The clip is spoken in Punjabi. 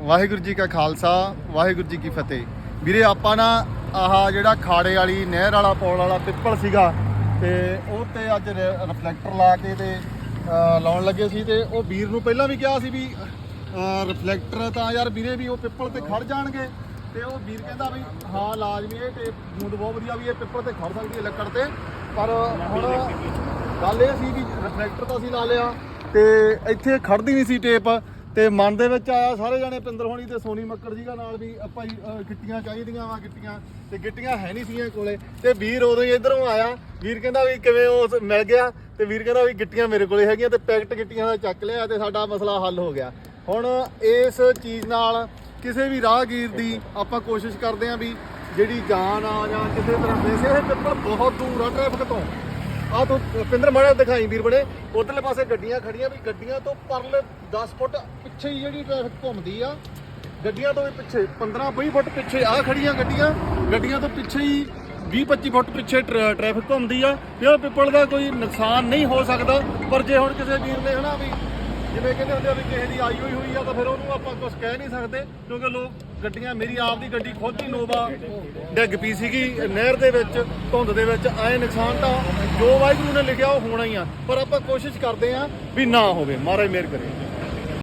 ਵਾਹਿਗੁਰੂ ਜੀ ਕਾ ਖਾਲਸਾ, ਵਾਹਿਗੁਰੂ ਜੀ ਕੀ ਫਤਿਹ। ਵੀਰੇ, ਆਪਾਂ ਨਾ ਆਹ ਜਿਹੜਾ ਖਾੜੇ ਵਾਲੀ ਨਹਿਰ ਵਾਲਾ, ਪੌਲ ਵਾਲਾ ਪਿੱਪਲ ਸੀਗਾ ਤੇ ਉਹ ਤੇ ਅੱਜ ਰਿਫਲੈਕਟਰ ਲਾ ਕੇ ਤੇ ਲਾਉਣ ਲੱਗੇ ਸੀ ਤੇ ਉਹ ਵੀਰ ਨੂੰ ਪਹਿਲਾਂ ਵੀ ਕਿਹਾ ਸੀ ਵੀ ਰਿਫਲੈਕਟਰ ਤਾਂ ਯਾਰ ਵੀਰੇ ਵੀ ਉਹ ਪਿੱਪਲ ਤੇ ਖੜ ਜਾਣਗੇ। ਤੇ ਉਹ ਵੀਰ ਕਹਿੰਦਾ ਵੀ, ਹਾਂ ਲਾਜ਼ਮੀ ਇਹ ਤੇ ਬੂੰਦ ਬਹੁਤ ਵਧੀਆ ਵੀ ਇਹ ਪਿੱਪਲ ਤੇ ਖੜ ਸਕਦੀ ਹੈ ਲੱਕੜ ਤੇ। ਪਰ ਹੁਣ ਗੱਲ ਇਹ ਸੀ ਵੀ ਰਿਫਲੈਕਟਰ ਤਾਂ ਅਸੀਂ ਲਾ ਲਿਆ ਤੇ ਇੱਥੇ ਖੜਦੀ ਨਹੀਂ ਸੀ ਟੇਪ। ਤੇ ਮਨ ਦੇ ਵਿੱਚ ਆਇਆ ਸਾਰੇ ਜਾਣੇ ਪਿੰਦਰ ਹੋਣੀ ਤੇ ਸੋਨੀ ਮੱਕੜ ਜੀ ਦਾ ਨਾਲ ਵੀ ਆਪਾਂ ਹੀ ਗਿੱਟੀਆਂ ਚਾਹੀਦੀਆਂ ਵਾ ਗਿੱਟੀਆਂ, ਤੇ ਗਿੱਟੀਆਂ ਹੈ ਨਹੀਂ ਸੀਗੀਆਂ ਕੋਲੇ। ਤੇ ਵੀਰ ਉਦੋਂ ਹੀ ਇਧਰੋਂ ਆਇਆ। ਵੀਰ ਕਹਿੰਦਾ ਵੀ ਕਿਵੇਂ ਉਹ ਮਿਲ ਗਿਆ। ਤੇ ਵੀਰ ਕਹਿੰਦਾ ਵੀ ਗਿੱਟੀਆਂ ਮੇਰੇ ਕੋਲੇ ਹੈਗੀਆਂ ਤੇ ਪੈਕਟ ਗਿੱਟੀਆਂ ਦਾ ਚੱਕ ਲਿਆ ਤੇ ਸਾਡਾ ਮਸਲਾ ਹੱਲ ਹੋ ਗਿਆ। ਹੁਣ ਇਸ ਚੀਜ਼ ਨਾਲ ਕਿਸੇ ਵੀ ਰਾਹਗੀਰ ਦੀ ਆਪਾਂ ਕੋਸ਼ਿਸ਼ ਕਰਦੇ ਆਂ ਵੀ ਜਿਹੜੀ ਜਾਨ ਆ ਜਾਂ ਕਿਸੇ ਤਰ੍ਹਾਂ ਦੇ ਇਹ ਪਿੱਪਲ ਬਹੁਤ ਦੂਰ ਆ ਟ੍ਰੈਫਿਕ ਤੋਂ। ਆ ਤੂੰ ਪਿੰਦਰ ਮਾੜਾ ਦਿਖਾਈ ਵੀਰ ਬਣੇ ਉਧਰਲੇ ਪਾਸੇ ਗੱਡੀਆਂ ਖੜੀਆਂ ਵੀ, ਗੱਡੀਆਂ ਤੋਂ ਪਰਲੇ 10 ਫੁੱਟ ਪਿੱਛੇ ਹੀ ਜਿਹੜੀ ਟ੍ਰੈਫਿਕ ਘੁੰਮਦੀ ਆ, ਗੱਡੀਆਂ ਤੋਂ ਵੀ ਪਿੱਛੇ 15 20 ਫੁੱਟ ਪਿੱਛੇ ਆ ਖੜੀਆਂ ਗੱਡੀਆਂ ਗੱਡੀਆਂ ਤੋਂ ਪਿੱਛੇ ਹੀ 20 25 ਫੁੱਟ ਪਿੱਛੇ ਟ੍ਰੈ- ਟ੍ਰੈਫਿਕ ਘੁੰਮਦੀ ਆ, ਤੇ ਉਹ ਪਿੱਪਲ ਦਾ ਕੋਈ ਨੁਕਸਾਨ ਨਹੀਂ ਹੋ ਸਕਦਾ, ਪਰ ਜੇ ਹੁਣ ਕਿਸੇ ਵੀਰ ਨੇ ਹਨਾ ਵੀ ਜਿਵੇਂ ਕਹਿੰਦੇ ਹੁੰਦੇ ਆ ਵੀ ਕਿਸੇ ਦੀ ਆਈ ਹੋਈ ਹੋਈ ਆ ਤਾਂ ਫਿਰ ਉਹਨੂੰ ਆਪਾਂ ਕੁਝ ਕਹਿ ਨਹੀਂ ਸਕਦੇ, ਕਿਉਂਕਿ ਲੋਕ ਗੱਡੀਆਂ, ਮੇਰੀ ਆਪ ਦੀ ਗੱਡੀ ਖੁਦ ਹੀ ਨੋਵਾ ਡਿੱਗ ਪਈ ਸੀਗੀ, ਨਹਿਰ ਦੇ ਵਿੱਚ, ਧੁੰਦ ਦੇ ਵਿੱਚ, ਆਏ ਨੁਕਸਾਨ ਤਾਂ ਜੋ ਵਾਹਿਗੁਰੂ ਨੇ ਲਿਖਿਆ ਉਹ ਹੋਣਾ ਹੀ ਆ, ਪਰ ਆਪਾਂ ਕੋਸ਼ਿਸ਼ ਕਰਦੇ ਆ ਵੀ ਨਾ ਹੋਵੇ, ਮਹਾਰਾਜ ਮਿਹਰ ਕਰੇ।